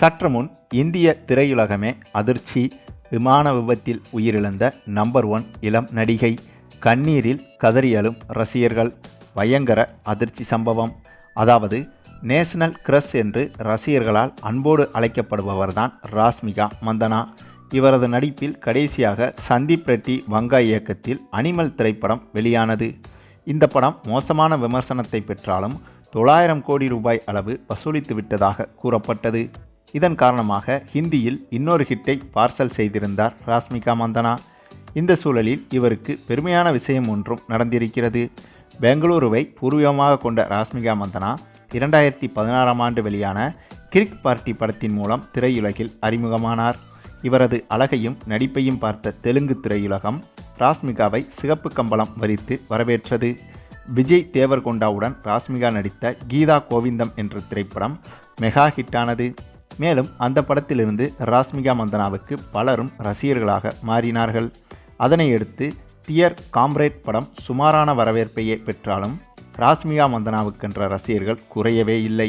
சற்று முன் இந்திய திரையுலகமே அதிர்ச்சி விமான விபத்தில் உயிரிழந்த நம்பர் ஒன் இளம் நடிகை கண்ணீரில் கதறியலும் ரசிகர்கள். பயங்கர அதிர்ச்சி சம்பவம். அதாவது நேஷனல் கிரஷ் என்று ரசிகர்களால் அன்போடு அழைக்கப்படுபவர்தான் ராஸ்மிகா மந்தனா. இவரது நடிப்பில் கடைசியாக சந்தீப் ரெட்டி வங்கா இயக்கத்தில் அனிமல் திரைப்படம் வெளியானது. இந்த படம் மோசமான விமர்சனத்தை பெற்றாலும் தொள்ளாயிரம் கோடி ரூபாய் அளவு வசூலித்து விட்டதாக கூறப்பட்டது. இதன் காரணமாக ஹிந்தியில் இன்னொரு ஹிட்டை பார்சல் செய்திருந்தார் ராஸ்மிகா மந்தனா. இந்த சூழலில் இவருக்கு பெருமையான விஷயம் ஒன்றும் நடந்திருக்கிறது. பெங்களூருவை பூர்வீகமாக கொண்ட ராஸ்மிகா மந்தனா இரண்டாயிரத்தி பதினாறாம் ஆண்டு வெளியான கிரிக் பார்ட்டி படத்தின் மூலம் திரையுலகில் அறிமுகமானார். இவரது அழகையும் நடிப்பையும் பார்த்த தெலுங்கு திரையுலகம் ராஸ்மிகாவை சிகப்பு கம்பளம் வரித்து வரவேற்றது. விஜய் தேவர்கொண்டாவுடன் ராஸ்மிகா நடித்த கீதா கோவிந்தம் என்ற திரைப்படம் மெகா ஹிட்டானது. மேலும் அந்த படத்திலிருந்து ராஸ்மிகா மந்தனாவுக்கு பலரும் ரசிகர்களாக மாறினார்கள். அதனையடுத்து டியர் காம்ரேட் படம் சுமாரான வரவேற்பையே பெற்றாலும் ராஸ்மிகா மந்தனாவுக்கென்ற ரசிகர்கள் குறையவே இல்லை.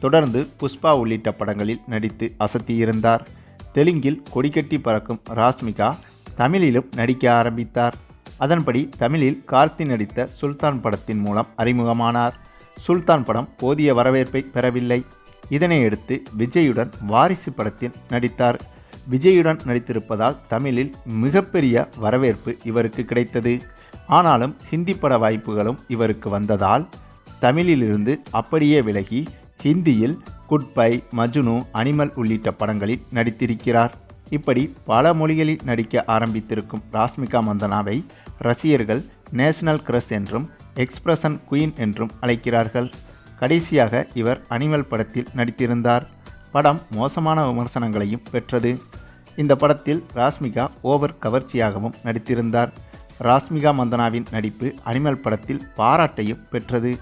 தொடர்ந்து புஷ்பா உள்ளிட்ட படங்களில் நடித்து அசத்தியிருந்தார். தெலுங்கில் கொடிக்கட்டி பறக்கும் ராஸ்மிகா தமிழிலும் நடிக்க ஆரம்பித்தார். அதன்படி தமிழில் கார்த்தி நடித்த சுல்தான் படத்தின் மூலம் அறிமுகமானார். சுல்தான் படம் போதிய வரவேற்பை பெறவில்லை. இதனையடுத்து விஜயுடன் வாரிசு படத்தில் நடித்தார். விஜயுடன் நடித்திருப்பதால் தமிழில் மிகப்பெரிய வரவேற்பு இவருக்கு கிடைத்தது. ஆனாலும் ஹிந்தி பட வாய்ப்புகளும் இவருக்கு வந்ததால் தமிழிலிருந்து அப்படியே விலகி ஹிந்தியில் குட் பை மஜ்னு அனிமல் உள்ளிட்ட படங்களில் நடித்திருக்கிறார். இப்படி பல மொழிகளில் நடிக்க ஆரம்பித்திருக்கும் ராஸ்மிகா மந்தனாவை ரசிகர்கள் நேஷனல் கிரஷ் என்றும் எக்ஸ்பிரஷன் குயின் என்றும் அழைக்கிறார்கள். கடைசியாக இவர் அனிமல் படத்தில் நடித்திருந்தார். படம் மோசமான விமர்சனங்களையும் பெற்றது. இந்த படத்தில் ராஸ்மிகா ஓவர் கவர்ச்சியாகவும் நடித்திருந்தார். ராஸ்மிகா மந்தனாவின் நடிப்பு அனிமல் படத்தில் பாராட்டையும் பெற்றது.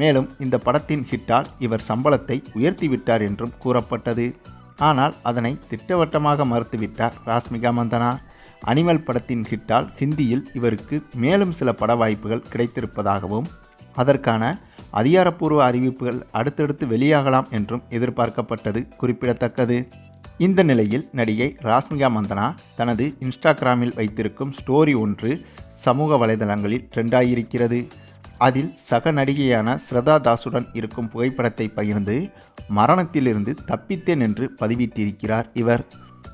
மேலும் இந்த படத்தின் ஹிட்டால் இவர் சம்பளத்தை உயர்த்திவிட்டார் என்றும் கூறப்பட்டது. ஆனால் அதனை திட்டவட்டமாக மறுத்துவிட்டார் ராஸ்மிகா மந்தனா. அனிமல் படத்தின் ஹிட்டால் ஹிந்தியில் இவருக்கு மேலும் சில பட வாய்ப்புகள் கிடைத்திருப்பதாகவும் அதற்கான அதிகாரப்பூர்வ அறிவிப்புகள் அடுத்தடுத்து வெளியாகலாம் என்றும் எதிர்பார்க்கப்பட்டது குறிப்பிடத்தக்கது. இந்த நிலையில் நடிகை ராஸ்மிகா மந்தனா தனது இன்ஸ்டாகிராமில் வைத்திருக்கும் ஸ்டோரி ஒன்று சமூக வலைதளங்களில் ட்ரெண்டாகியிருக்கிறது அதில் சக நடிகையான ஸ்ரதா தாஸுடன் இருக்கும் புகைப்படத்தை பகிர்ந்து மரணத்திலிருந்து தப்பித்தேன் என்று பதிவிட்டிருக்கிறார் இவர்.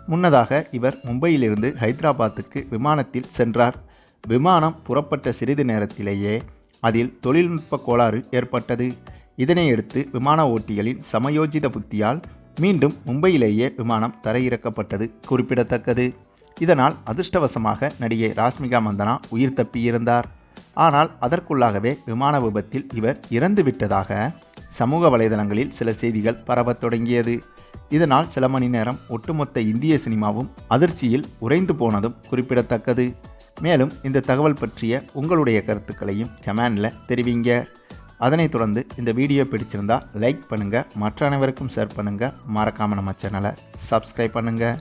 முன்னதாக இவர் மும்பையிலிருந்து ஹைதராபாத்துக்கு விமானத்தில் சென்றார். விமானம் புறப்பட்ட சிறிது நேரத்திலேயே அதில் தொழில்நுட்ப கோளாறு ஏற்பட்டது. இதனையடுத்து விமான ஓட்டிகளின் சமயோஜித புத்தியால் மீண்டும் மும்பையிலேயே விமானம் தரையிறக்கப்பட்டது குறிப்பிடத்தக்கது. இதனால் அதிர்ஷ்டவசமாக நடிகை ராஷ்மிகா மந்தனா உயிர் தப்பியிருந்தார். ஆனால் அதற்குள்ளாகவே விமான விபத்தில் இவர் இறந்துவிட்டதாக சமூக வலைதளங்களில் சில செய்திகள் பரவத் தொடங்கியது. இதனால் சில மணி நேரம் ஒட்டுமொத்த இந்திய சினிமாவும் அதிர்ச்சியில் உறைந்து போனதும் குறிப்பிடத்தக்கது. மேலும் இந்த தகவல் பற்றிய உங்களுடைய கருத்துக்களையும் கமெண்டில் தெரிவிங்க. அதனைத் தொடர்ந்து இந்த வீடியோ பிடிச்சிருந்தா லைக் பண்ணுங்கள் மற்ற அனைவருக்கும் ஷேர் பண்ணுங்கள் மறக்காமல் நம்ம சேனலை சப்ஸ்கிரைப் பண்ணுங்கள்